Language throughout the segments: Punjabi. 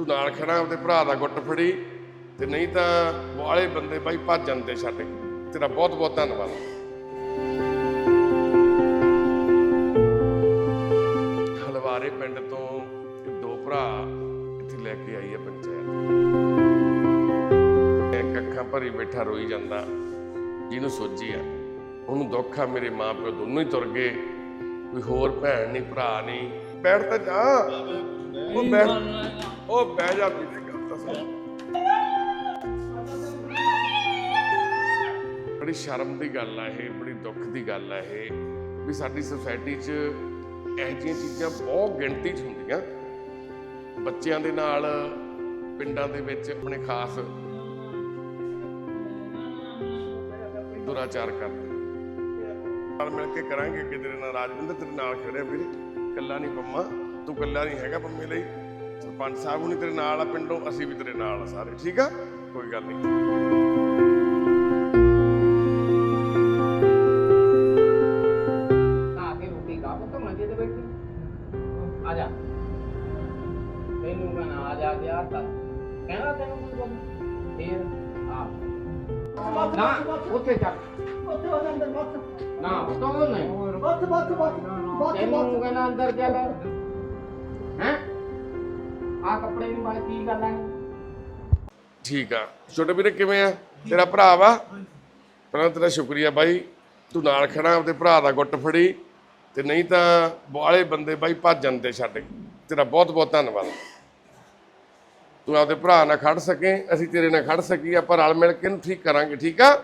ਤੂੰ ਨਾਲ ਖੜਾ ਆਪਦੇ ਭਰਾ ਦਾ ਗੁੱਟ ਫੜੀ। ਤੇ ਨਹੀਂ ਤਾਂ ਵਾਲੇ ਬੰਦੇ ਬਾਈ ਭੱਜ ਜਾਂਦੇ ਸਾਡੇ ਤੇਰਾ ਬਹੁਤ ਬਹੁਤ ਧੰਨਵਾਦ। ਹਲਵਾਰੇ ਪਿੰਡ ਤੋਂ ਦੋ ਭਰਾ ਇੱਥੇ ਲੈ ਕੇ ਆਈ ਹੈ ਪੰਚਾਇਤ। ਇੱਕ ਅੱਖਾਂ ਭਰੀ ਬੈਠਾ ਰੋਈ ਜਾਂਦਾ। ਜਿਹਨੂੰ ਸੋਚੀ ਆ। ਉਹਨੂੰ ਦੁੱਖ ਆ ਮੇਰੇ ਮਾਂ ਪਿਓ ਦੋਨੋਂ ਹੀ ਤੁਰ ਗਏ। ਕੋਈ ਹੋਰ ਭੈਣ ਨਹੀਂ ਭਰਾ ਨਹੀਂ ਬੈਠ ਤਾਂ ਜਾ। ਉਹ ਬੈਠ। ਉਹ ਬਹਿ ਜਾ ਮੇਰੀ ਗੱਲ ਤਾਂ ਸੁਣ ਬੜੀ ਸ਼ਰਮ ਦੀ ਗੱਲ ਆ ਇਹ, ਬੜੀ ਦੁੱਖ ਦੀ ਗੱਲ ਆ ਇਹ ਵੀ ਸਾਡੀ ਸੋਸਾਇਟੀ 'ਚ ਇਹੋ ਜਿਹੀਆਂ ਚੀਜ਼ਾਂ ਬਹੁਤ ਗਿਣਤੀ 'ਚ ਹੁੰਦੀਆਂ। ਬੱਚਿਆਂ ਦੇ ਨਾਲ, ਪਿੰਡਾਂ ਦੇ ਵਿੱਚ ਆਪਣੇ ਖਾਸ ਦੁਰਾਚਾਰ ਕਰਦੇ। ਨਾਲ ਮਿਲ ਕੇ ਕਰਾਂਗੇ ਕਿ ਤੇਰੇ ਨਾਲ ਰਾਜਵਿੰਦਰ ਤੇਰੇ ਨਾਲ ਖੜੇ ਵੀਰੇ। ਕੱਲਾ ਨਹੀਂ ਪੰਮਾ, ਤੂੰ ਕੱਲਾ ਨਹੀਂ ਹੈਗਾ ਪੰਮੇ ਲਈ। ਸਰਪੰਚ ਸਾਹਿਬ ਹੁਣੀ ਤੇਰੇ ਨਾਲ ਆ ਪਿੰਡੋਂ ਅਸੀਂ ਵੀ ਤੇਰੇ ਨਾਲ ਆ ਸਾਰੇ ਠੀਕ ਆ? ਕੋਈ ਗੱਲ ਨਹੀਂ। ਆ ਜਾ। ਤੈਨੂੰ ਕਹਣਾ ਆ ਜਾ ਗਿਆ ਤਾਂ ਕਹਿਣਾ ਤੈਨੂੰ ਕੋਈ ਗੱਲ? ਫੇਰ ਆ। ਨਾ ਉੱਥੇ ਚੱਲ। ਨਾ ਉੱਤੋਂ ਨਹੀਂ। ਤੈਨੂੰ ਕਹਣਾ ਅੰਦਰ ਚੱਲ। ਹੈ? ਆ ਕੱਪੜੇ ਨੂੰ ਬਾਈ ਕੀ ਗੱਲ ਹੈ? ਠੀਕ ਆ। ਛੋਟੇ ਵੀਰੇ ਕਿਵੇਂ ਆ? ਤੇਰਾ ਭਰਾ ਵਾ? ਪਹਿਲਾਂ ਤੇਰਾ ਸ਼ੁਕਰੀਆ ਬਾਈ। ਤੂੰ ਨਾਲ ਖੜਾ ਆਪਦੇ ਭਰਾ ਦਾ ਗੁੱਟ ਫੜੀ। ਤੇ ਨਹੀਂ ਤਾਂ ਬਾਲੇ ਬੰਦੇ ਬਾਈ ਭੱਜ ਜਾਂਦੇ ਸਾਡੇ ਤੇਰਾ ਬਹੁਤ ਬਹੁਤ ਧੰਨਵਾਦ। ਤੂੰ ਆਪਦੇ ਭਰਾ ਨਾਲ ਖੜ ਸਕੇ ਅਸੀਂ ਤੇਰੇ ਨਾਲ ਖੜ ਸਕੀ ਆਪਾਂ ਰਲ ਮਿਲ ਕੇ ਇਹਨੂੰ ਠੀਕ ਕਰਾਂਗੇ ਠੀਕ ਆ?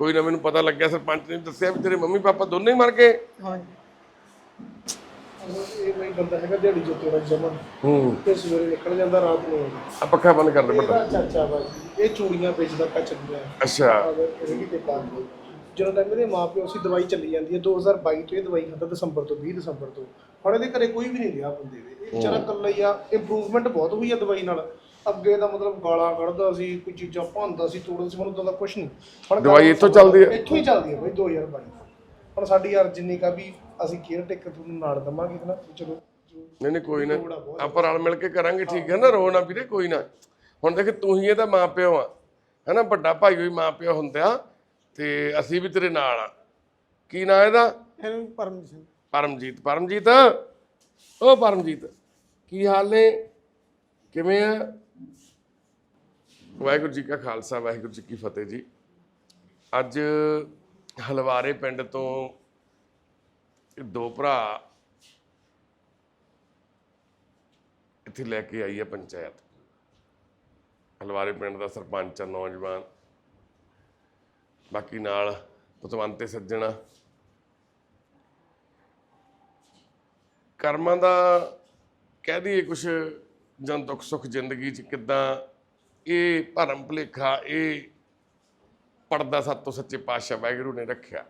ਕੋਈ ਨਾ ਮੈਨੂੰ ਪਤਾ ਲੱਗਿਆ ਸਰਪੰਚ ਨੇ ਦੱਸਿਆ ਵੀ ਤੇਰੇ ਮੰਮੀ ਪਾਪਾ ਦੋਨੇ ਹੀ ਮਰ ਗਏ। ਇਹ ਬਈ ਬੰਦਾ ਹੈਗਾ ਦਿਹਾੜੀ ਜੋਤੇ ਦਾ ਜਮਨ ਹੂੰ। ਤੇ ਸਵੇਰੇ ਨਿਕਲ ਜਾਂਦਾ ਰਾਤ ਨੂੰ। ਆਉਂਦਾ ਆ ਪੱਖਾ ਬੰਦ ਕਰ ਦੇ ਇਹਦਾ ਵੱਡਾ ਚਾਚਾ ਬਾਜੀ ਇਹ ਚੂੜੀਆਂ ਵੇਚਦਾ ਕੱਚ ਰਿਹਾ ਅੱਛਾ। ਇਹ ਤੇ ਪਾ ਦੇ ਜਦੋਂ ਤੱਕ ਇਹਦੇ ਮਾਪਿਓ ਸੀ ਦਵਾਈ ਚੱਲੀ ਜਾਂਦੀ ਹੈ 2022 ਤੋਂ ਇਹ ਦਵਾਈ ਖਾਂਦਾ ਦਸੰਬਰ ਤੋਂ 20 ਦਸੰਬਰ ਤੋਂ। ਹੁਣ ਇਹਦੇ ਘਰੇ ਕੋਈ ਵੀ ਨਹੀਂ ਰਿਹਾ ਬੰਦੇ ਦੇ। ਇਹ ਵਿਚਾਰਾ ਇਕੱਲਾ ਹੀ ਆ ਇੰਪਰੂਵਮੈਂਟ ਬਹੁਤ ਹੋਈ ਆ ਦਵਾਈ ਨਾਲ। ਅੱਗੇ ਦਾ ਮਤਲਬ ਗਾਲਾਂ ਕੱਢਦਾ ਸੀ ਕੋਈ ਚੀਜ਼ਾਂ ਭੰਦਾ ਸੀ ਤੋੜਦਾ ਸੀ ਮੈਨੂੰ ਤਾਂ ਕੁਝ ਨਹੀਂ। ਹੁਣ ਦਵਾਈ ਇੱਥੋਂ ਚੱਲਦੀ ਹੈ? ਇੱਥੋਂ ਹੀ ਚੱਲਦੀ ਹੈ ਬਈ 2022 ਹੁਣ ਸਾਡੀ ਯਾਰ ਜਿੰਨੀ ਕਾ ਵੀ ਅਸੀਂ ਕੇਅਰ ਟੇਕਰ ਤੁਹਾਨੂੰ ਨਾਲ ਦਵਾਂਗੇ ਨਾ ਚਲੋ ਜੋ ਨਹੀਂ ਨਹੀਂ ਕੋਈ ਨਾ। ਆਪਾਂ ਰਲ ਮਿਲ ਕੇ ਕਰਾਂਗੇ ਠੀਕ ਹੈ ਨਾ ਰੋ ਨਾ ਵੀਰੇ ਕੋਈ ਨਾ। ਹੁਣ ਦੇਖ ਤੂੰ ਹੀ ਇਹਦਾ ਮਾਂ ਪਿਓ ਆ ਹੈਨਾ ਵੱਡਾ ਭਾਈ ਵੀ ਮਾਂ ਪਿਓ ਹੁੰਦਾ ਤੇ ਅਸੀਂ ਵੀ ਤੇਰੇ ਨਾਲ ਆ। ਕੀ ਨਾਂ ਇਹਦਾ? ਇਹਨੂੰ ਪਰਮ ਸਿੰਘ। ਪਰਮਜੀਤ ਪਰਮਜੀਤ? ਓ ਪਰਮਜੀਤ ਕੀ ਹਾਲ ਨੇ? ਕਿਵੇਂ ਆ? ਵਾਹਿਗੁਰੂ ਜੀ ਕਾ ਖਾਲਸਾ ਵਾਹਿਗੁਰੂ ਜੀ ਕੀ ਫਤਿਹ ਜੀ। ਅੱਜ ਹਲਵਾਰੇ ਪਿੰਡ ਤੋਂ ਦੋ ਭਰਾ ਇੱਥੇ ਲੈ ਕੇ ਆਈ ਹੈ ਪੰਚਾਇਤ। ਹਲਵਾਰੇ ਪਿੰਡ ਦਾ ਸਰਪੰਚ ਆ, ਨੌਜਵਾਨ। ਬਾਕੀ ਨਾਲ ਪਤਵੰਤੇ ਸੱਜਣਾ। ਕਰਮਾਂ ਦਾ ਕਹਿ ਦਈਏ ਕੁਛ ਜਾਂ ਦੁੱਖ ਸੁੱਖ ਜ਼ਿੰਦਗੀ 'ਚ ਕਿੱਦਾਂ ਇਹ ਭਰਮ ਭੁਲੇਖਾ, ਇਹ ਪਰਦਾ ਸੱਤ ਤੋਂ ਸੱਚੇ ਪਾਤਸ਼ਾਹ ਵਾਹਿਗੁਰੂ ਨੇ ਰੱਖਿਆ।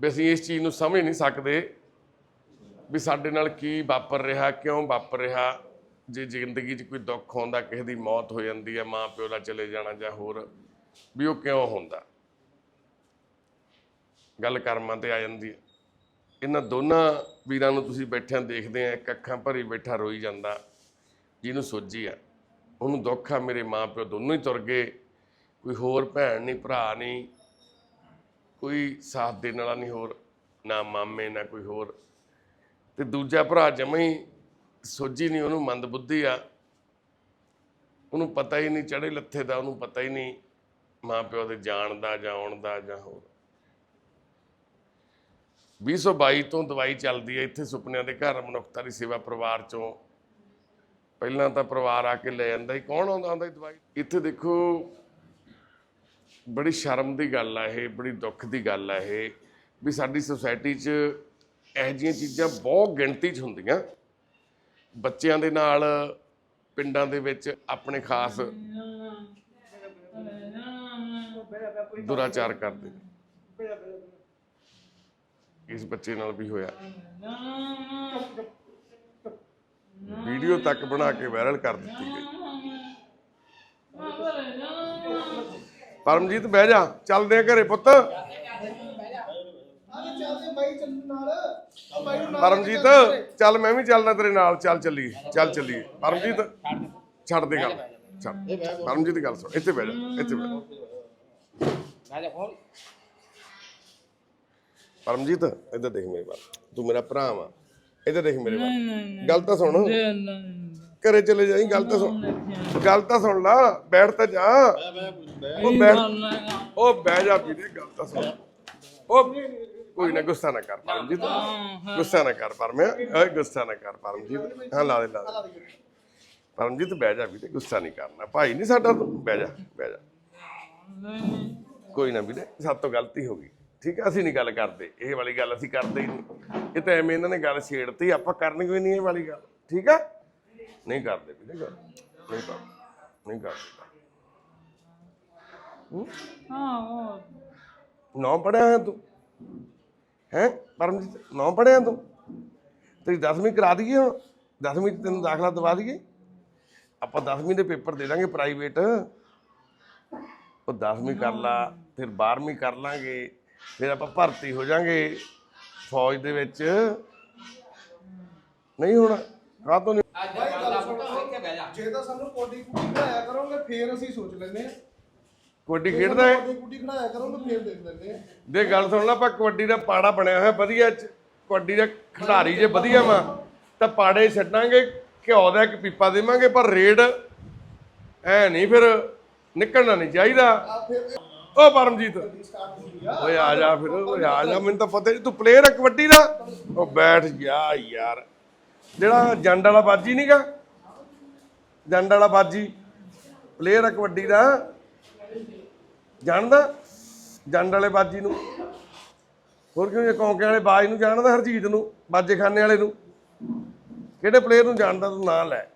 ਵੀ ਅਸੀਂ ਇਸ ਚੀਜ਼ ਨੂੰ ਸਮਝ ਨਹੀਂ ਸਕਦੇ ਵੀ ਸਾਡੇ ਨਾਲ ਕੀ ਵਾਪਰ ਰਿਹਾ, ਕਿਉਂ ਵਾਪਰ ਰਿਹਾ। ਜੇ ਜ਼ਿੰਦਗੀ 'ਚ ਕੋਈ ਦੁੱਖ ਆਉਂਦਾ, ਕਿਸੇ ਦੀ ਮੌਤ ਹੋ ਜਾਂਦੀ ਹੈ, ਮਾਂ ਪਿਓ ਦਾ ਚਲੇ ਜਾਣਾ ਜਾਂ ਹੋਰ, ਵੀ ਉਹ ਕਿਉਂ ਹੁੰਦਾ। ਗੱਲ ਕਰਮਾਂ ਤੇ ਆ ਜਾਂਦੀ ਹੈ। ਇਹਨਾਂ ਦੋਨਾਂ ਵੀਰਾਂ ਨੂੰ ਤੁਸੀਂ ਬੈਠਿਆਂ ਦੇਖਦੇ ਆ, ਇੱਕ ਅੱਖਾਂ ਭਰੀ ਬੈਠਾ ਰੋਈ ਜਾਂਦਾ, ਜਿਹਨੂੰ ਸੋਝੀ ਆ। ਉਹਨੂੰ ਦੁੱਖ ਆ, ਮੇਰੇ ਮਾਂ ਪਿਓ ਦੋਨੋਂ ਹੀ ਤੁਰ ਗਏ। ਕੋਈ ਹੋਰ ਭੈਣ ਨਹੀਂ, ਭਰਾ ਨਹੀਂ ਕੋਈ ਸਾਥ ਦੇਣ ਵਾਲਾ ਨਹੀਂ ਹੋਰ, ਨਾ ਮਾਮੇ, ਨਾ ਕੋਈ ਹੋਰ। ਤੇ ਦੂਜਾ ਭਰਾ ਜਮਾਂ ਹੀ ਸੋਝੀ ਨਹੀਂ, ਉਹਨੂੰ ਮੰਦ ਬੁੱਧੀ ਆ। ਉਹਨੂੰ ਪਤਾ ਹੀ ਨਹੀਂ ਚੜੇ ਲੱਥੇ ਦਾ ਉਹਨੂੰ ਪਤਾ ਹੀ ਨਹੀਂ ਮਾਂ ਪਿਓ ਦੇ ਜਾਣ ਦਾ ਜਾਂ ਆਉਣ ਦਾ ਜਾਂ ਹੋਰ। 2022 ਤੋਂ ਦਵਾਈ ਚੱਲਦੀ ਹੈ ਇੱਥੇ ਸੁਪਨਿਆਂ ਦੇ ਘਰ, ਮਨੁੱਖਤਾ ਦੀ ਸੇਵਾ ਪਰਿਵਾਰ ਚੋਂ। ਪਹਿਲਾਂ ਤਾਂ ਪਰਿਵਾਰ ਆ ਕੇ ਲੈ ਜਾਂਦਾ ਸੀ, ਕੌਣ ਆਉਂਦਾ ਆਉਂਦਾ ਦਵਾਈ? ਇੱਥੇ ਦੇਖੋ ਬੜੀ ਸ਼ਰਮ ਦੀ ਗੱਲ ਆ ਇਹ, ਬੜੀ ਦੁੱਖ ਦੀ ਗੱਲ ਆ ਇਹ, ਵੀ ਸਾਡੀ ਸੋਸਾਇਟੀ 'ਚ ਇਹੋ ਜਿਹੀਆਂ ਚੀਜ਼ਾਂ ਬਹੁਤ ਗਿਣਤੀ 'ਚ ਹੁੰਦੀਆਂ। ਬੱਚਿਆਂ ਦੇ ਨਾਲ, ਪਿੰਡਾਂ ਦੇ ਵਿੱਚ ਆਪਣੇ ਖਾਸ ਦੁਰਾਚਾਰ ਕਰਦੇ। ਨੇ ਇਸ ਬੱਚੇ ਨਾਲ ਵੀ ਹੋਇਆ। ਵੀਡੀਓ ਤੱਕ ਬਣਾ ਕੇ ਵਾਇਰਲ ਕਰ ਦਿੱਤੀ ਗਈ। ਪਰਮਜੀਤ ਬਹਿ ਜਾ। ਚੱਲਦੇ ਆ ਘਰੇ ਪੁੱਤ। ਚੱਲ ਪਰਮਜੀਤ ਚੱਲ ਮੈਂ ਵੀ ਚੱਲਦਾ ਤੇਰੇ ਨਾਲ। ਚੱਲ ਚੱਲੀਏ ਚੱਲ ਚੱਲੀਏ। ਪਰਮਜੀਤ ਛੱਡ ਦੇ ਗੱਲ। ਛੱਡ ਪਰਮਜੀਤ ਗੱਲ ਸੁਣ। ਇੱਥੇ ਬਹਿ ਜਾ ਇੱਥੇ ਬਹਿ ਜਾ। ਪਰਮਜੀਤ ਇੱਧਰ ਦੇਖ ਮੇਰੇ ਵੱਲ ਤੂੰ ਮੇਰਾ ਭਰਾ ਵਾ। ਇੱਧਰ ਦੇਖ ਮੇਰੇ ਵੱਲ ਗੱਲ ਤਾਂ ਸੁਣ। ਘਰੇ ਚਲੇ ਜਾਈਂ ਗੱਲ ਤਾਂ ਸੁਣ। ਗੱਲ ਤਾਂ ਸੁਣ ਲਾ ਬੈਠ ਤਾਂ ਜਾ। ਉਹ ਬੈਠ ਉਹ ਬਹਿ ਜਾ ਵੀਰੇ ਗੱਲ ਤਾਂ ਸੁਣ। ਉਹ ਕੋਈ ਨਾ ਗੁੱਸਾ ਨਾ ਕਰ ਪਰਮਜੀਤ। ਗੁੱਸਾ ਨਾ ਕਰ ਪਰਮਿਆ ਓਏ ਗੁੱਸਾ ਨਾ ਕਰ ਪਰਮਜੀਤ। ਹਾਂ ਲਾ ਦੇ ਲਾ ਦੇ। ਪਰਮਜੀਤ ਬਹਿ ਜਾ ਵੀਰੇ ਗੁੱਸਾ ਨਹੀਂ ਕਰਨਾ। ਭਾਈ ਨਹੀਂ ਸਾਡਾ ਤੂੰ ਬਹਿ ਜਾ ਬਹਿ ਜਾ। ਕੋਈ ਨਾ ਵੀਰੇ ਸਾਡੇ ਤੋਂ ਗਲਤੀ ਹੋ ਗਈ। ਠੀਕ ਹੈ ਅਸੀਂ ਨਹੀਂ ਗੱਲ ਕਰਦੇ। ਇਹ ਵਾਲੀ ਗੱਲ ਅਸੀਂ ਕਰਦੇ ਹੀ ਨਹੀਂ। ਇਹ ਤਾਂ ਐਵੇਂ ਇਹਨਾਂ ਨੇ ਗੱਲ ਛੇੜਤੀ ਆਪਾਂ ਕਰਨੀ ਕੋਈ ਨਹੀਂ ਇਹ ਵਾਲੀ ਗੱਲ। ਠੀਕ ਆ? ਨਹੀਂ ਕਰਦੇ ਵੀਰੇ ਗੱਲ ਨਹੀਂ ਕਰਦੇ ਨਹੀਂ ਕਰਦੇ। ਨੌ ਪੜਿਆ ਹੈ ਤੂੰ? ਹੈ ਪਰਮਜੀਤ ਨੌ ਪੜਿਆ ਤੂੰ? ਤੇਰੀ 10ਵੀਂ ਕਰਾ ਦਈਏ ਹੁਣ? 10ਵੀਂ ਚ ਤੈਨੂੰ ਦਾਖਲਾ ਦਵਾ ਦਈਏ? ਆਪਾਂ 10ਵੀਂ ਦੇ ਪੇਪਰ ਦੇ ਦਾਂਗੇ ਪ੍ਰਾਈਵੇਟ। ਉਹ 10ਵੀਂ ਕਰ ਲਾ ਫਿਰ 12ਵੀਂ ਕਰ ਲਾਂਗੇ ਫਿਰ ਆਪਾਂ ਭਰਤੀ ਹੋ ਜਾਾਂਗੇ ਫੌਜ ਦੇ ਵਿੱਚ। ਨਹੀਂ ਹੋਣਾ ਕਾਹ ਤੋਂ ਨਹੀਂ ਅੱਜ ਦਾ ਫੋਟੋ ਇੱਥੇ ਬਹਿ ਜਾ ਤਾਂ ਸਾਨੂੰ ਕੋਡੀ ਕੁੱਡੀ ਖੜਾਇਆ ਕਰੋਗੇ ਫੇਰ ਅਸੀਂ ਸੋਚ ਲੈਨੇ ਆ ਕਬੱਡੀ ਖੇਡਦਾ ਹੈ। ਕੋਡੀ ਕੁੱਡੀ ਖੜਾਇਆ ਕਰੋਗੇ ਫੇਰ ਦੇਖ ਲੈਨੇ ਆ ਦੇ ਗੱਲ ਸੁਣ ਲਾ ਆਪਾਂ ਕਬੱਡੀ ਦਾ ਪਾੜਾ ਬਣਿਆ ਹੋਇਆ ਵਧੀਆ ਚ। ਕਬੱਡੀ ਦਾ ਖਿਡਾਰੀ ਜੇ ਵਧੀਆ ਵਾ ਤਾਂ ਪਾੜੇ ਛੱਡਾਂਗੇ ਘਿਓ ਦਾ ਇੱਕ ਪੀਪਾ ਦੇਵਾਂਗੇ ਪਰ ਰੇਡ ਐ ਨਹੀਂ ਫਿਰ ਨਿਕਲਣਾ ਨਹੀਂ ਚਾਹੀਦਾ। ਆ ਫਿਰ ਓ ਪਰਮਜੀਤ। ਸਟਾਰਟ ਆ ਓਏ ਆ ਜਾ ਫਿਰ ਓਏ ਆ ਜਾ ਮੈਨੂੰ ਤਾਂ ਪਤਾ ਨਹੀਂ ਤੂੰ ਪਲੇਅਰ ਹੈ ਕਬੱਡੀ ਦਾ? ਉਹ ਬੈਠ ਜਾ ਯਾਰ। ਜਿਹੜਾ ਜੰਡ ਵਾਲਾ ਬਾਜੀ ਨਹੀਂਗਾ ਜੰਡ ਵਾਲਾ ਬਾਜੀ। ਪਲੇਅਰ ਆ ਕਬੱਡੀ ਦਾ। ਜਾਣਦਾ? ਜੰਡ ਵਾਲੇ ਬਾਜੀ ਨੂੰ। ਹੋਰ ਕਿਉਂ ਇਹ ਕੌਂਕੇ ਵਾਲੇ ਬਾਜ ਨੂੰ ਜਾਣਦਾ ਹਰਜੀਤ ਨੂੰ ਬਾਜੇ ਖਾਨੇ ਵਾਲੇ ਨੂੰ? ਕਿਹੜੇ ਪਲੇਅਰ ਨੂੰ ਜਾਣਦਾ ਤੂੰ ਨਾਂ ਲੈ।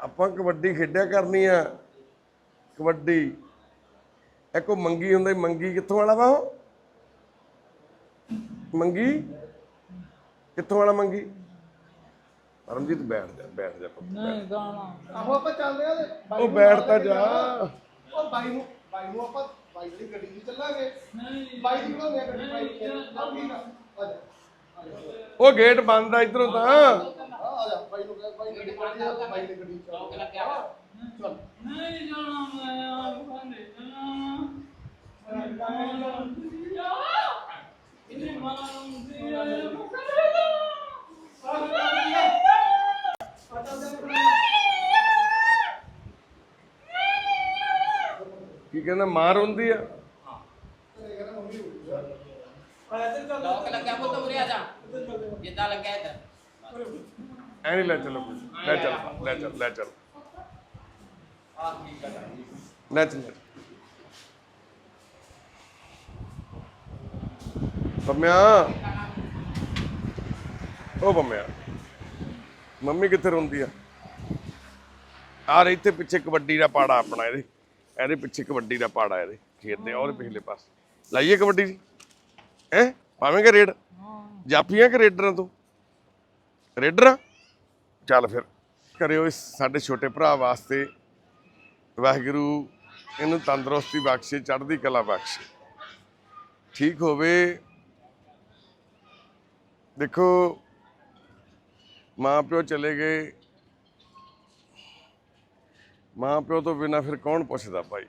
ਆਪਾਂ ਕਬੱਡੀ ਖੇਡਿਆ ਕਰਨੀ ਆ। ਕਬੱਡੀ। ਇੱਕ ਉਹ ਮੰਗੀ ਹੁੰਦਾ ਮੰਗੀ ਕਿੱਥੋਂ ਵਾਲਾ ਵਾ ਉਹ? ਮੰਗੀ? ਕਿੱਥੋਂ ਵਾਲਾ ਮੰਗੀ? ਪਰਮਜੀਤ ਬੈਠ ਜਾ ਬੈਠ ਜਾ ਪੁੱਤ, ਬੈਠ। ਆਹੋ ਆਪਾਂ ਚੱਲਦੇ ਆ ਤੇ ਬਾਈ ਉਹ ਨੂੰ ਬੈਠ ਨਾਲ ਤਾਂ ਲੈ ਜਾ। ਜਾਣਾ। ਉਹ ਬਾਈ ਨੂੰ ਬਾਈ ਨੂੰ ਆਪਾਂ ਬਾਈ ਦੀ ਗੱਡੀ 'ਚ ਚੱਲਾਂਗੇ। ਬਾਈ ਦੀ ਬਣਾਉਂਦੇ ਆ ਗੱਡੀ ਬਾਈ ਦੀ ਚੱਲ ਠੀਕ ਆ ਆ ਜਾ ਆ ਜਾ। ਉਹ ਗੇਟ ਬੰਦ ਆ ਇਧਰੋਂ ਤਾਂ। ਆ ਆ ਜਾ ਬਾਈ ਨੂੰ ਕਹਿ ਬਾਈ ਗੱਡੀ ਕੱਢ ਜਾ ਬਾਈ ਦੀ ਗੱਡੀ 'ਚ ਚੌਕ ਲੱਗਿਆ ਵਾ। ਚੱਲ ਕੀ ਕਹਿੰਦਾ ਮਾਰ ਹੁੰਦੀ ਆ। ਚੌਕ ਲੱਗਿਆ ਪੁੱਤ ਉਰੇ ਆ ਜਾ। ਜਿੱਦਾਂ ਲੱਗਿਆ ਇੱਧਰ। ਐ ਨਹੀਂ ਲੈ ਚੱਲੋ ਲੈ ਚੱਲ ਲੈ ਚੱਲ ਲੈ ਚੱਲ। ਲੈ ਚੱਲ। ਪੰਮਿਆ ਉਹ ਪੰਮਿਆ ਮੰਮੀ ਕਿੱਥੇ ਰੋਂਦੀ ਆ? ਆ ਇੱਥੇ ਪਿੱਛੇ ਕਬੱਡੀ ਦਾ ਪਾੜਾ ਆਪਣਾ ਇਹਦੇ। ਇਹਦੇ ਪਿੱਛੇ ਕਬੱਡੀ ਦਾ ਪਾੜਾ ਇਹਦੇ ਖੇਤ ਦੇ ਉਹਦੇ ਪਿਛਲੇ ਪਾਸੇ। ਲਾਈਏ ਕਬੱਡੀ ਦੀ ਹੈ? ਪਾਵੇਂਗੇ ਰੇਡ? ਜਾਪੀਆਂ ਕਿ ਰੇਡਰਾਂ ਤੋਂ? ਰੇਡਰ? ਚੱਲ ਫਿਰ ਕਰਿਓ ਇਸ ਸਾਡੇ ਛੋਟੇ ਭਰਾ ਵਾਸਤੇ ਵਾਹਿਗੁਰੂ ਇਹਨੂੰ ਤੰਦਰੁਸਤੀ ਬਖਸ਼ੇ ਚੜ੍ਹਦੀ ਕਲਾ ਬਖਸ਼ੇ। ਠੀਕ ਹੋਵੇ। ਦੇਖੋ ਮਾਂ ਪਿਓ ਚਲੇ ਗਏ। ਮਾਂ ਪਿਓ ਤੋਂ ਬਿਨਾ ਫਿਰ ਕੌਣ ਪੁੱਛਦਾ ਭਾਈ?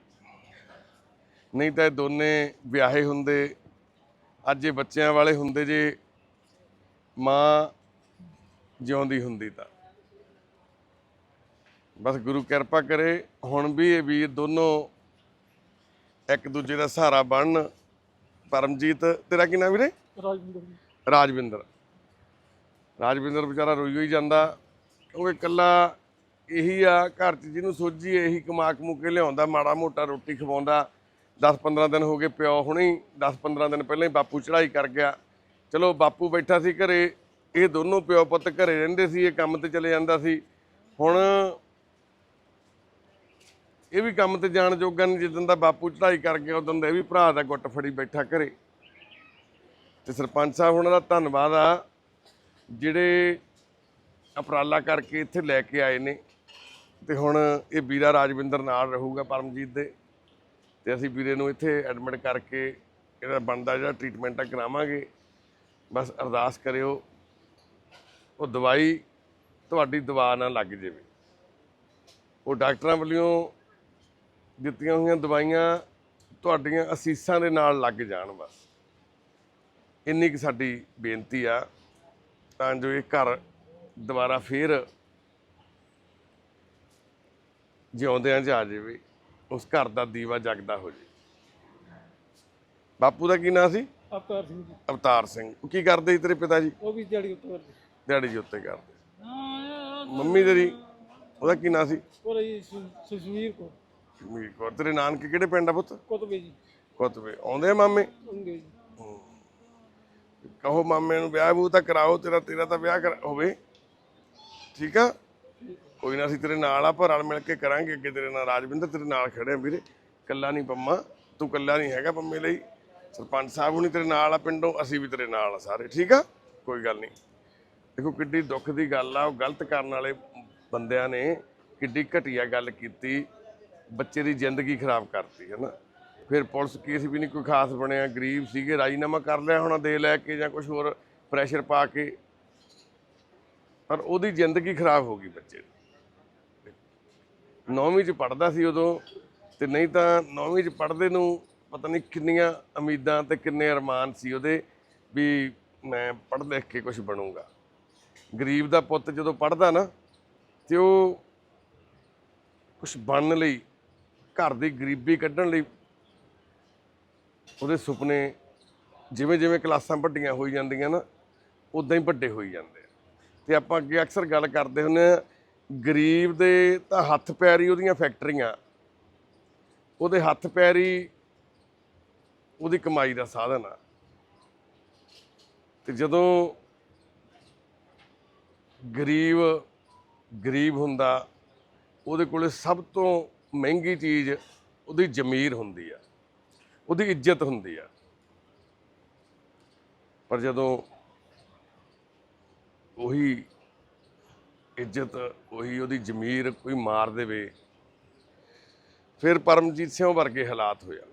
ਨਹੀਂ ਤਾਂ ਇਹ ਦੋਨੇ ਵਿਆਹੇ ਹੁੰਦੇ ਅੱਜ ਇਹ ਬੱਚਿਆਂ ਵਾਲੇ ਹੁੰਦੇ ਜੇ ਮਾਂ ਜਿਉਂਦੀ ਹੁੰਦੀ ਤਾਂ। ਬਸ ਗੁਰੂ ਕਿਰਪਾ ਕਰੇ ਹੁਣ ਵੀ ਇਹ ਵੀਰ ਦੋਨੋਂ ਇੱਕ ਦੂਜੇ ਦਾ ਸਹਾਰਾ ਬਣਨ। ਪਰਮਜੀਤ ਤੇਰਾ ਕੀ ਨਾਮ ਵੀਰੇ? ਰਾਜਵਿੰਦਰ ਰਾਜਵਿੰਦਰ। ਰਾਜਵਿੰਦਰ ਵਿਚਾਰਾ ਰੋਈ ਹੋਈ ਜਾਂਦਾ ਕਿਉਂਕਿ ਇਕੱਲਾ ਇਹੀ ਆ, ਘਰ 'ਚ ਜਿਹਨੂੰ ਸੋਝੀ ਇਹੀ ਕਮਾ ਕਮੂ ਕੇ ਲਿਆਉਂਦਾ, ਮਾੜਾ ਮੋਟਾ ਰੋਟੀ ਖਵਾਉਂਦਾ। 10-15 ਦਿਨ ਹੋ ਗਏ ਪਿਓ ਹੁਣੇ 10-15 ਦਿਨ ਪਹਿਲਾਂ ਹੀ ਬਾਪੂ ਚੜ੍ਹਾਈ ਕਰ ਗਿਆ। ਚਲੋ ਬਾਪੂ ਬੈਠਾ ਸੀ ਘਰੇ, ਇਹ ਦੋਨੋਂ ਪਿਓ ਪੁੱਤ ਘਰੇ ਰਹਿੰਦੇ ਸੀ, ਇਹ ਕੰਮ ਤੇ ਚਲੇ ਜਾਂਦਾ ਸੀ। ਹੁਣ ਇਹ ਵੀ ਕੰਮ ਤੇ ਜਾਣ ਜੋਗਾ ਨਹੀਂ, ਜਿੱਦਣ ਦਾ ਬਾਪੂ ਚੜ੍ਹਾਈ ਕਰ ਗਿਆ, ਉਦੋਂ ਦਾ ਇਹ ਵੀ ਭਰਾ ਦਾ ਗੁੱਟ ਫੜੀ ਬੈਠਾ ਘਰੇ। ਤੇ ਸਰਪੰਚ ਸਾਹਿਬ ਉਹਨਾਂ ਦਾ ਧੰਨਵਾਦ ਆ, ਜਿਹੜੇ ਉਪਰਾਲਾ ਕਰਕੇ ਇੱਥੇ ਲੈ ਕੇ ਆਏ ਨੇ। ਤੇ ਹੁਣ ਇਹ ਵੀਰਾ ਰਾਜਵਿੰਦਰ ਨਾਲ ਰਹੂਗਾ ਪਰਮਜੀਤ ਦੇ। ਤੇ ਅਸੀਂ ਵੀਰੇ ਨੂੰ ਇੱਥੇ ਐਡਮਿਟ ਕਰਕੇ ਇਹਦਾ ਬਣਦਾ ਜਿਹੜਾ ਟ੍ਰੀਟਮੈਂਟ ਆ ਕਰਾਵਾਂਗੇ। ਬਸ ਅਰਦਾਸ ਕਰਿਓ, ਉਹ ਦਵਾਈ ਤੁਹਾਡੀ ਦਵਾ ਨਾਲ ਲੱਗ ਜਾਵੇ। ਉਹ ਡਾਕਟਰਾਂ ਵੱਲੋਂ ਦਿੱਤੀਆਂ ਹੋਈਆਂ ਦਵਾਈਆਂ ਤੁਹਾਡੀਆਂ ਅਸੀਸਾਂ ਦੇ ਨਾਲ ਲੱਗ ਜਾਣ ਬਸ। ਇੰਨੀ ਕੁ ਸਾਡੀ ਬੇਨਤੀ ਆ, ਤਾਂ ਜੋ ਇਹ ਘਰ ਦੁਬਾਰਾ ਫੇਰ ਜਿਉਂਦਿਆਂ 'ਚ ਆ ਜਾਵੇ ਉਸ ਘਰ ਦਾ ਦੀਵਾ ਜਗਦਾ ਹੋ ਜੇ। ਬਾਪੂ ਦਾ ਕੀ ਨਾਂ ਸੀ? ਅਵਤਾਰ ਸਿੰਘ ਜੀ। ਅਵਤਾਰ ਸਿੰਘ। ਉਹ ਕੀ ਕਰਦੇ ਸੀ ਤੇਰੇ ਪਿਤਾ ਜੀ? ਉਹ ਵੀ ਦਿਹਾੜੀ ਉੱਤੇ ਕਰਦੇ। ਦਿਹਾੜੀ ਜੀ ਉੱਤੇ ਕਰਦੇ। ਮੰਮੀ ਤੇਰੀ ਉਹਦਾ ਕੀ ਨਾਂ ਸੀ? ਉਹ ਜੀ ਸੁਸ਼ਵੀਰ ਕੋ ਤੇਰੇ ਨਾਨਕੇ ਕਿਹੜੇ ਪਿੰਡ ਆ ਪੁੱਤ? ਕੁਤਬੇ ਜੀ। ਕੁਤਬੇ। ਆਉਂਦੇ ਆ ਮਾਮੇ? ਹੁੰਦੇ ਜੀ। ਕਹੋ ਮਾਮੇ ਨੂੰ ਵਿਆਹ ਬੂ ਤਾਂ ਕਰਾਓ ਤੇਰਾ ਤੇਰਾ ਤਾਂ ਵਿਆਹ ਹੋਵੇ। ਠੀਕ ਆ। ਕੋਈ ਨਾ, ਅਸੀਂ ਤੇਰੇ ਨਾਲ ਆ ਪਰ ਰਲ ਮਿਲ ਕੇ ਕਰਾਂਗੇ ਅੱਗੇ ਤੇਰੇ ਨਾਲ। ਰਾਜਵਿੰਦਰ ਤੇਰੇ ਨਾਲ ਖੜੇ ਆ ਵੀਰੇ। ਕੱਲਾ ਨਹੀਂ ਪੰਮਾ, ਤੂੰ ਕੱਲਾ ਨਹੀਂ ਹੈਗਾ ਪੰਮੇ ਲਈ। ਸਰਪੰਚ ਸਾਹਿਬ ਹੁਣੀ ਤੇਰੇ ਨਾਲ ਆ ਪਿੰਡੋਂ, ਅਸੀਂ ਵੀ ਤੇਰੇ ਨਾਲ ਆ ਸਾਰੇ, ਠੀਕ ਆ? ਕੋਈ ਗੱਲ ਨਹੀਂ। ਦੇਖੋ, ਕਿੱਡੀ ਦੁੱਖ ਦੀ ਗੱਲ ਆ, ਉਹ ਗਲਤ ਕਰਨ ਵਾਲੇ ਬੰਦਿਆਂ ਨੇ ਕਿੱਡੀ ਘਟੀਆ ਗੱਲ ਕੀਤੀ, ਬੱਚੇ ਦੀ ਜ਼ਿੰਦਗੀ ਖਰਾਬ ਕਰਤੀ ਹੈ ਨਾ ਫਿਰ ਪੁਲਿਸ ਕੇਸ ਵੀ ਨਹੀਂ ਕੋਈ ਖਾਸ ਬਣਿਆ, ਗਰੀਬ ਸੀਗੇ, ਰਾਜੀਨਾਮਾ ਕਰ ਲਿਆ ਹੋਣਾ ਦੇ ਲੈ ਕੇ ਜਾਂ ਕੁਝ ਹੋਰ ਪ੍ਰੈਸ਼ਰ ਪਾ ਕੇ। ਪਰ ਉਹਦੀ ਜ਼ਿੰਦਗੀ ਖਰਾਬ ਹੋ ਗਈ ਬੱਚੇ ਦੀ। ਨੌਵੀਂ ਚ ਪੜਦਾ ਸੀ ਉਦੋਂ ਤੇ ਨਹੀਂ ਤਾਂ ਨੌਵੀਂ ਚ ਪੜਦੇ ਨੂੰ ਪਤਾ ਨਹੀਂ ਕਿੰਨੀਆਂ ਉਮੀਦਾਂ ਤੇ ਕਿੰਨੇ ਅਰਮਾਨ ਸੀ ਉਹਦੇ ਵੀ ਮੈਂ ਪੜ੍ਹ ਲਿਖ ਕੇ ਕੁਝ ਬਣੂੰਗਾ। ਗਰੀਬ ਦਾ ਪੁੱਤ ਜਦੋਂ ਪੜਦਾ ਨਾ ਤੇ ਉਹ ਕੁਝ ਬਣਨ ਲਈ, ਘਰ ਦੀ ਗਰੀਬੀ ਕੱਢਣ ਲਈ ਉਹਦੇ ਸੁਪਨੇ ਜਿਵੇਂ ਜਿਵੇਂ ਕਲਾਸਾਂ ਵੱਡੀਆਂ ਹੋਈ ਜਾਂਦੀਆਂ ਨਾ, ਉਦਾਂ ਹੀ ਵੱਡੇ ਹੋਈ ਜਾਂਦੇ ਆ। ਤੇ ਆਪਾਂ ਅੱਗੇ ਅਕਸਰ ਗੱਲ ਕਰਦੇ ਹੁੰਦੇ ਆ ਗਰੀਬ ਦੇ ਤਾਂ ਹੱਥ ਪੈਰੀ ਉਹਦੀਆਂ ਫੈਕਟਰੀਆਂ, ਉਹਦੇ ਹੱਥ ਪੈਰੀ ਉਹਦੀ ਕਮਾਈ ਦਾ ਸਾਧਨ ਆ। ਤੇ ਜਦੋਂ ਗਰੀਬ ਗਰੀਬ ਹੁੰਦਾ, ਉਹਦੇ ਕੋਲੇ ਸਭ ਤੋਂ ਮਹਿੰਗੀ ਚੀਜ਼ ਉਹਦੀ ਜ਼ਮੀਰ ਹੁੰਦੀ ਆ, ਉਹਦੀ ਇੱਜ਼ਤ ਹੁੰਦੀ ਆ। ਪਰ ਜਦੋਂ ਉਹੀ ਇੱਜ਼ਤ, ਉਹੀ ਉਹਦੀ ਜ਼ਮੀਰ ਕੋਈ ਮਾਰ ਦੇਵੇ। ਫਿਰ ਪਰਮਜੀਤ ਸਿੰਘ ਵਰਗੇ ਹਾਲਾਤ ਹੋਇਆ।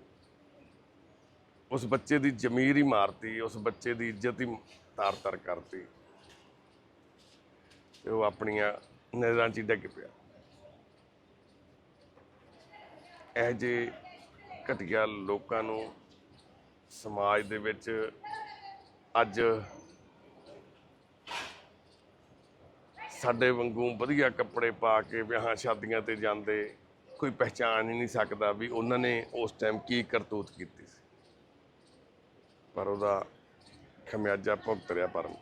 ਉਸ ਬੱਚੇ ਦੀ ਜ਼ਮੀਰ ਹੀ ਮਾਰਤੀ, ਉਸ ਬੱਚੇ ਦੀ ਇੱਜ਼ਤ ਹੀ ਤਾਰ-ਤਾਰ ਕਰਤੀ। ਤੇ ਉਹ ਆਪਣੀਆਂ ਨਜ਼ਰਾਂ 'ਚ ਹੀ ਡਿੱਗ ਪਿਆ। ਇਹ ਜੇ ਘਟੀਆ ਲੋਕਾਂ ਨੂੰ ਸਮਾਜ ਦੇ ਵਿੱਚ ਅੱਜ ਸਾਡੇ ਵਾਂਗੂ ਵਧੀਆ ਕੱਪੜੇ ਪਾ ਕੇ ਵਿਆਹਾਂ ਸ਼ਾਦੀਆਂ ਤੇ ਜਾਂਦੇ, ਕੋਈ ਪਹਿਚਾਨ ਹੀ ਨਹੀਂ ਸਕਦਾ ਵੀ ਉਹਨਾਂ ਨੇ ਉਸ ਟਾਈਮ ਕੀ ਕਰਤੂਤ ਕੀਤੀ ਸੀ। ਪਰ ਉਹਦਾ ਖਮਿਆਜਾ ਭੁਗਤ ਰਿਹਾ ਪਰਮ।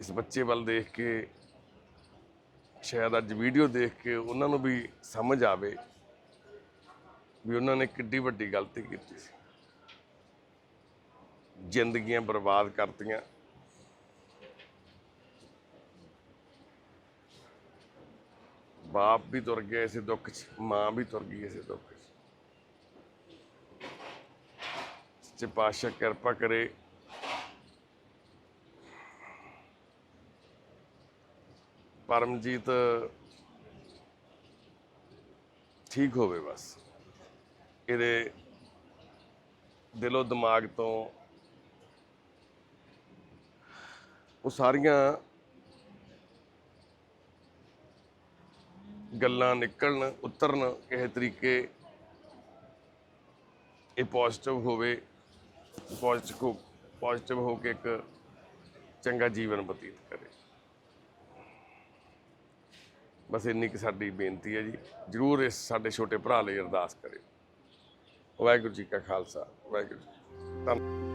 ਇਸ ਬੱਚੇ ਵੱਲ ਦੇਖ ਕੇ, ਸ਼ਾਇਦ ਅੱਜ ਵੀਡੀਓ ਦੇਖ ਕੇ ਉਹਨਾਂ ਨੂੰ ਵੀ ਸਮਝ ਆਵੇ ਵੀ ਉਹਨਾਂ ਨੇ ਕਿੱਡੀ ਵੱਡੀ ਗਲਤੀ ਕੀਤੀ ਸੀ। ਜ਼ਿੰਦਗੀਆਂ ਬਰਬਾਦ ਕਰਤੀਆਂ। ਬਾਪ ਵੀ ਤੁਰ ਗਿਆ ਇਸੇ ਦੁੱਖ 'ਚ ਮਾਂ ਵੀ ਤੁਰ ਗਈ ਇਸੇ ਦੁੱਖ 'ਚ ਸੱਚੇ ਪਾਤਸ਼ਾਹ ਕਿਰਪਾ ਕਰੇ ਪਰਮਜੀਤ ਠੀਕ ਹੋਵੇ ਬਸ ਇਹਦੇ ਦਿਲੋਂ ਦਿਮਾਗ ਤੋਂ ਉਹ ਸਾਰੀਆਂ ਗੱਲਾਂ ਨਿਕਲਣ, ਉਤਰਨ ਕਿਸੇ ਤਰੀਕੇ ਇਹ ਪੋਜ਼ਿਟਿਵ ਹੋਵੇ ਪੋਜ਼ਿਟਿਵ ਪੋਜ਼ਿਟਿਵ ਹੋ ਕੇ ਇੱਕ ਚੰਗਾ ਜੀਵਨ ਬਤੀਤ ਕਰੇ। ਬਸ ਇੰਨੀ ਕਿ ਸਾਡੀ ਬੇਨਤੀ ਹੈ ਜੀ। ਜਰੂਰ ਇਸ ਸਾਡੇ ਛੋਟੇ ਭਰਾ ਲਈ ਅਰਦਾਸ ਕਰੇ ਵਾਹਿਗੁਰੂ ਜੀ ਕਾ ਖਾਲਸਾ, ਵਾਹਿਗੁਰੂ ਜੀ ਕੀ